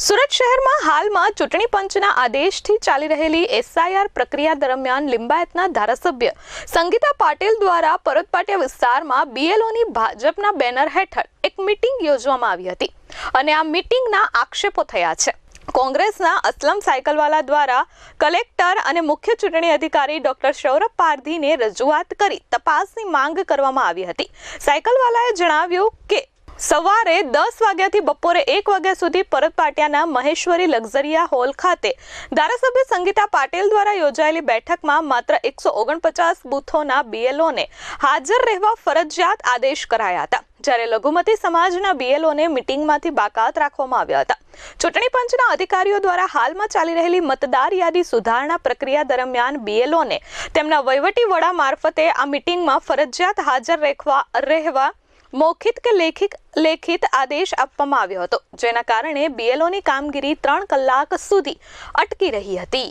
સુરત શહેરમાં હાલમાં ચૂંટણી પંચના આદેશથી ચાલી રહેલી એસઆઈઆર પ્રક્રિયા દરમિયાન લિંબાયતના ધારાસભ્ય સંગીતા પાટીલ દ્વારા પરતપાટિયા વિસ્તારમાં બીએલઓની ભાજપના બેનર હેઠળ એક મીટિંગ યોજવામાં આવી હતી. અને આ મીટિંગના આક્ષેપો થયા છે. કોંગ્રેસના અસલમ સાયકલવાલા દ્વારા કલેક્ટર અને મુખ્ય ચૂંટણી અધિકારી ડોક્ટર સૌરભ પારધીને રજૂઆત કરી તપાસની માંગ કરવામાં આવી હતી. સાયકલવાલાએ જણાવ્યું કે સવારે દસ વાગ્યાથી બપોરે એક વાગ્યા સુધી પરત પાટિયાના મહેશ્વરી લક્ઝરિયા હોલ ખાતે ધારાસભ્ય સંગીતા પાટીલ દ્વારા યોજાયેલી બેઠકમાં માત્ર એકસો ઓગણપચાસ બૂથોના બીએલઓને હાજર રહેવા ફરજિયાત આદેશ કરાયા હતા. જ્યારે લઘુમતી સમાજના બીએલઓને મિટિંગમાંથી બાકાત રાખવામાં આવ્યા હતા. ચૂંટણી પંચના અધિકારીઓ દ્વારા હાલમાં ચાલી રહેલી મતદાર યાદી સુધારણા પ્રક્રિયા દરમિયાન બીએલઓને તેમના વહીવટી વડા મારફતે આ મિટિંગમાં ફરજિયાત હાજર રહેવા રહેવા મૌખિત કે લેખિત લેખિત આદેશ આપવામાં આવ્યો હતો, જેના કારણે બીએલઓની કામગીરી ત્રણ કલાક સુધી અટકી રહી હતી.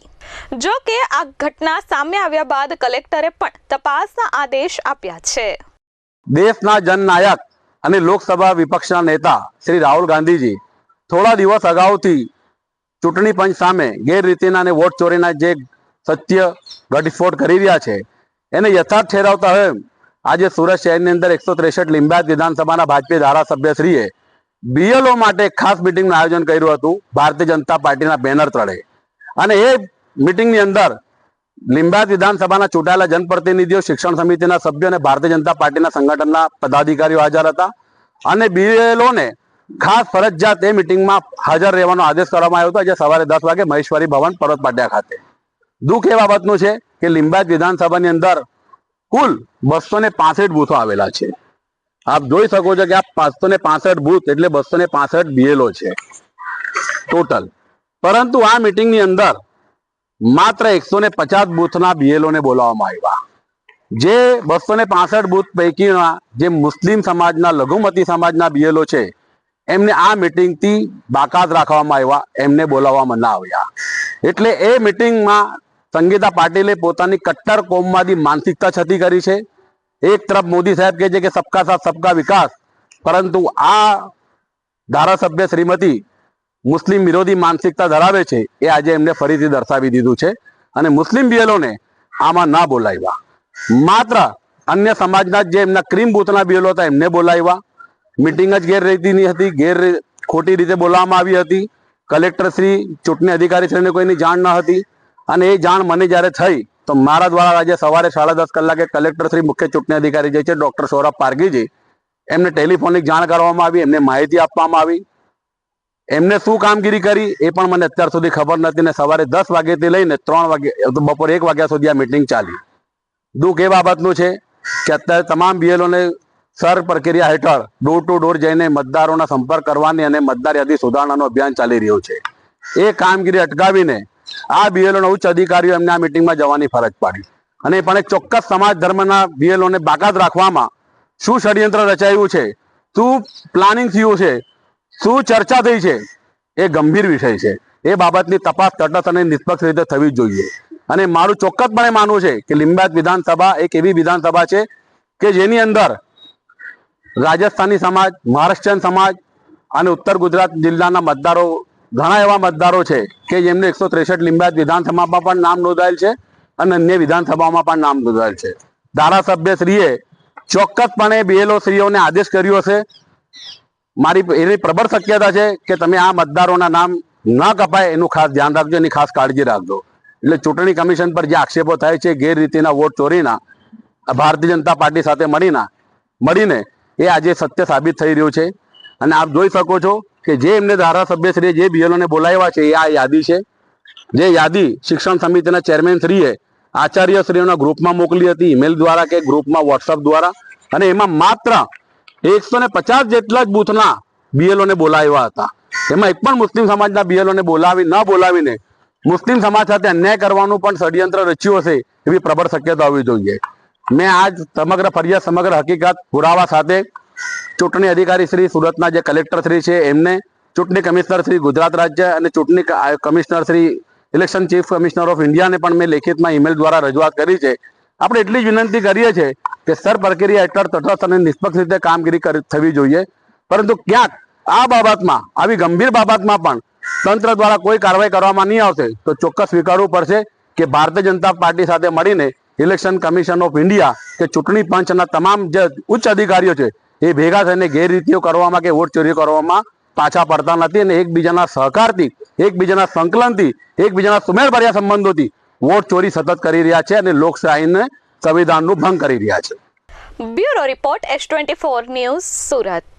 જો કે આ ઘટના સામે આવ્યા બાદ કલેક્ટરે પણ તપાસના આદેશ આપ્યા છે. દેશના જનનાયક અને લોકસભા વિપક્ષના નેતા શ્રી રાહુલ ગાંધીજી થોડા દિવસ અગાઉથી ચૂંટણી પંચ સામે ગેરરીતિના અને વોટ ચોરીના જે સત્ય ઘટસ્ફોટ કરી રહ્યા છે, એને યથાર્થ ઠેરાવતા હોય આજે સુરત શહેરની અંદર એકસો ત્રેસઠ લિંબાયત વિધાનસભાના ભાજપી ધારાસભ્યશ્રીએ બીએલઓ માટે એક ખાસ મિટિંગનું આયોજન કર્યું હતું, ભારતીય જનતા પાર્ટીના બેનર તળે અને એ મિટિંગની અંદર લિંબાયત વિધાનસભાના ચૂંટાયેલા જનપ્રતિનિધિઓ, શિક્ષણ સમિતિના સભ્યો અને ભારતીય જનતા પાર્ટીના સંગઠનના પદાધિકારીઓ હાજર હતા. અને બીએલઓને ખાસ ફરજિયાત એ મિટિંગમાં હાજર રહેવાનો આદેશ કરવામાં આવ્યો હતો. આજે સવારે દસ વાગે મહેશ્વરી ભવન પર્વત પાટિયા ખાતે. દુઃખ એ બાબતનું છે કે લિંબાયત વિધાનસભાની અંદર કુલ બસો ને પાસઠ બૂથો આવેલા છે. આપ જોઈ શકો છો કે આ પાંચસો ને પાસઠ બૂથ એટલે બસો ને પાસઠ બીએલઓ છે. ટોટલ પરંતુ આ મિટિંગની અંદર માત્ર એકસો ને પચાસ બૂથના બીએલઓ ને બોલાવવામાં આવ્યા. જે બસો ને પાસઠ બૂથ પૈકીના જે મુસ્લિમ સમાજના, લઘુમતી સમાજના બીએલઓ છે, એમને આ મિટિંગથી બાકાત રાખવામાં આવ્યા, એમને બોલાવવામાં ના આવ્યા. એટલે એ મિટિંગમાં સંગીતા પાટીલે પોતાની કટ્ટર કોમવાદી માનસિકતા છતી કરી છે. એક તરફ મોદી સાહેબ કહે છે કે સબકા સાથ, સબકા વિકાસ. પરંતુ આ ધારાસભ્ય શ્રીમતી મુસ્લિમ વિરોધી માનસિકતા ધરાવે છે એ આજે એમને ફરીથી દર્શાવી દીધું છે. અને મુસ્લિમ બીએલોને આમાં ના બોલાવ્યા. માત્ર અન્ય સમાજના જે એમના ક્રીમ બૂથના બીએલો હતા એમને બોલાવ્યા. મિટિંગ જ ગેરરીતિની હતી, ગેર ખોટી રીતે બોલાવવામાં આવી હતી. કલેક્ટર શ્રી, ચૂંટણી અધિકારી શ્રીને કોઈની જાણ ન હતી. અને એ જાણ મને જ્યારે થઈ, તો મારા દ્વારા આજે સવારે સાડા દસ કલાકે કલેક્ટર શ્રી મુખ્ય ચૂંટણી અધિકારી જે છે, ડૉક્ટર સૌરભ પારગીજી એમને ટેલિફોનિક જાણ કરવામાં આવી, એમને માહિતી આપવામાં આવી. એમને શું કામગીરી કરી એ પણ મને અત્યાર સુધી ખબર નથી ને સવારે દસ વાગ્યાથી લઈને ત્રણ વાગે બપોરે એક વાગ્યા સુધી આ મિટિંગ ચાલી. દુઃખ એ બાબતનું છે કે અત્યારે તમામ બીએલઓને સર પ્રક્રિયા હેઠળ ડોર ટુ ડોર જઈને મતદારોના સંપર્ક કરવાની અને મતદાર યાદી સુધારણાનું અભિયાન ચાલી રહ્યું છે. એ કામગીરી અટકાવીને આ બીએલઓના ઉચ્ચ અધિકારીઓ એમને આ મિટિંગમાં જવાની ફરજ પાડી. અને પણ ચોક્કસ સમાજ ધર્મના બીએલઓને બાકાત રાખવામાં શું ષડયંત્ર રચાયું છે, શું પ્લાનિંગ થયું છે, શું ચર્ચા થઈ છે, એ ગંભીર વિષય છે. એ બાબતની તપાસ તટસ્થ અને નિષ્પક્ષ રીતે થવી જોઈએ. અને મારું ચોક્કસપણે માનવું છે કે લિંબાયત વિધાનસભા એક એવી વિધાનસભા છે કે જેની અંદર રાજસ્થાની સમાજ, મહારાષ્ટ્રીયન સમાજ અને ઉત્તર ગુજરાત જિલ્લાના મતદારો ઘણા એવા મતદારો છે કે જેમને એકસો ત્રેસઠ લિંબાયત વિધાનસભામાં પણ નામ નોંધાયેલ છે અને અન્ય વિધાનસભામાં પણ નામ નોંધાયેલ છે. ધારાસભ્ય શ્રીએ ચોક્કસપણે બીએલઓ શ્રીઓને આદેશ કર્યો હશે. મારી એની પ્રબળ શક્યતા છે કે તમે આ મતદારોના નામ ન કપાય એનું ખાસ ધ્યાન રાખજો, એની ખાસ કાળજી રાખજો. એટલે ચૂંટણી કમિશન પર જે આક્ષેપો થાય છે, ગેરરીતિના વોટ ચોરીના, ભારતીય જનતા પાર્ટી સાથે મળીના, મળીને એ આજે સત્ય સાબિત થઈ રહ્યું છે. અને આપ જોઈ શકો છો કે જે એમને ધારાસભ્યશ્રીએ જે બીએલઓને બોલાવ્યા છે, એ આ યાદી છે. જે યાદી શિક્ષણ સમિતિના ચેરમેનશ્રીએ આચાર્યશ્રીઓના ગ્રુપમાં મોકલી હતી, ઈમેલ દ્વારા કે ગ્રુપમાં વોટ્સઅપ દ્વારા. અને એમાં માત્ર એકસો પચાસ જેટલા જ બૂથના બીએલઓને બોલાવ્યા હતા. એમાં એક પણ મુસ્લિમ સમાજના બીએલઓને બોલાવી, ન બોલાવીને મુસ્લિમ સમાજ સાથે અન્યાય કરવાનું પણ ષડયંત્ર રચ્યું હશે એવી પ્રબળ શક્યતા હોવી જોઈએ. મેં આજ સમગ્ર ફરિયાદ, સમગ્ર હકીકત પુરાવા સાથે ચૂંટણી અધિકારી શ્રી સુરતના જે કલેક્ટર શ્રી છે, એમને ચૂંટણી કમિશનર શ્રી ગુજરાત રાજ્ય અને ચૂંટણી commissioner Shri election chief commissioner of ઇન્ડિયાને પણ મેં લેખિતમાં ઈમેલ દ્વારા રજૂઆત કરી છે. આપણે એટલી જ વિનંતી કરીએ છીએ કે સર પ્રક્રિયા હેઠળ તટસ્થ અને નિષ્પક્ષ રીતે કામગીરી થવી જોઈએ. પરંતુ ક્યાંક આ બાબતમાં, આવી ગંભીર બાબતમાં પણ તંત્ર દ્વારા કોઈ કાર્યવાહી કરવામાં નહીં આવશે, તો ચોક્કસ સ્વીકારવું પડશે કે ભારતીય જનતા પાર્ટી સાથે મળીને ઇલેક્શન કમિશન ઓફ ઇન્ડિયા કે ચૂંટણી પંચના તમામ જે ઉચ્ચ અધિકારીઓ છે એ ભેગા થઈને ગેરરીતિઓ કરવામાં કે વોટ ચોરી કરવામાં પાછા પડતા નથી અને એકબીજાના સહકારથી, એકબીજાના સંકલનથી, એકબીજાના સુમેળભર્યા સંબંધોથી વોટ ચોરી સતત કરી રહ્યા છે અને લોકશાહીને સંવિધાનનું ભંગ કરી રહ્યા છે. Bureau report S twenty news Surat.